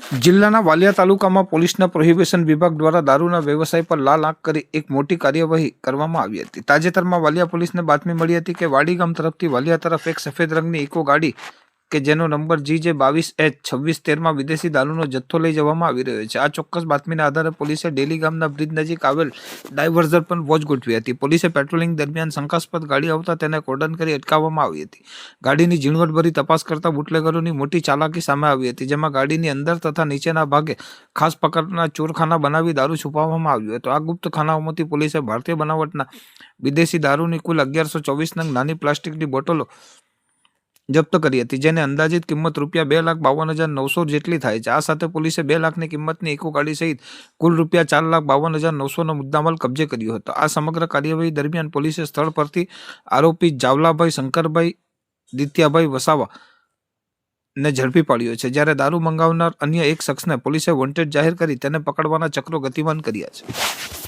જિલ્લાના વાલિયા તાલુકામાં પોલીસના પ્રોહિબિશન વિભાગ દ્વારા દારૂના વ્યવસાય પર લાલ આંખ કરી એક મોટી કાર્યવાહી કરવામાં આવી હતી. તાજેતરમાં વાલિયા પોલીસને બાતમી મળી હતી કે વાડી ગામ તરફથી વાલિયા તરફ એક સફેદ રંગની ઇકો ગાડી કે જેનો નંબર જી જે બાવીસ એચ છવ્વીસ તેરમાં વિદેશી દારૂનો જથ્થો લઈ જવામાં આવી રહ્યો છે. આ ચોક્કસ બાતમીના આધારે પોલીસે ડેલી ગામના બ્રિજ નજીક આવેલ ડાયવર્ઝર પર વોચ ગોઠવી હતી. પોલીસે પેટ્રોલિંગ દરમિયાન શંકાસ્પદ ગાડી આવતા તેને કોર્ડન કરી અટકાવવામાં આવી હતી. ગાડીની ઝીણવટભરી તપાસ કરતા બુટલેગરોની મોટી ચાલાકી સામે આવી હતી, જેમાં ગાડીની અંદર તથા નીચેના ભાગે ખાસ પ્રકારના ચોરખાના બનાવી દારૂ છુપાવવામાં આવ્યું હતું. આ ગુપ્ત ખાનાઓમાંથી પોલીસે ભારતીય બનાવટના વિદેશી દારૂની કુલ અગિયારસો ચોવીસ નંગ નાની પ્લાસ્ટિકની બોટલો જપ્ત કરી હતી, જેને અંદાજિત કિંમત રૂપિયા બે લાખ બાવન હજાર નવસો જેટલી થાય છે. આ સાથે પોલીસે બે લાખની કિંમતની ઇકો ગાડી સહિત કુલ રૂપિયા ચાર લાખ બાવન હજાર નવસોનો મુદ્દામાલ કબજે કર્યો હતો. આ સમગ્ર કાર્યવાહી દરમિયાન પોલીસે સ્થળ પરથી આરોપી જાવલાભાઈ શંકરભાઈ, દિત્યાભાઈ વસાવા ને ઝડપી પાડ્યો છે. જ્યારે દારૂ મંગાવનાર અન્ય એક શખ્સને પોલીસે વોન્ટેડ જાહેર કરી તેને પકડવાના ચક્રો ગતિમાન કર્યા છે.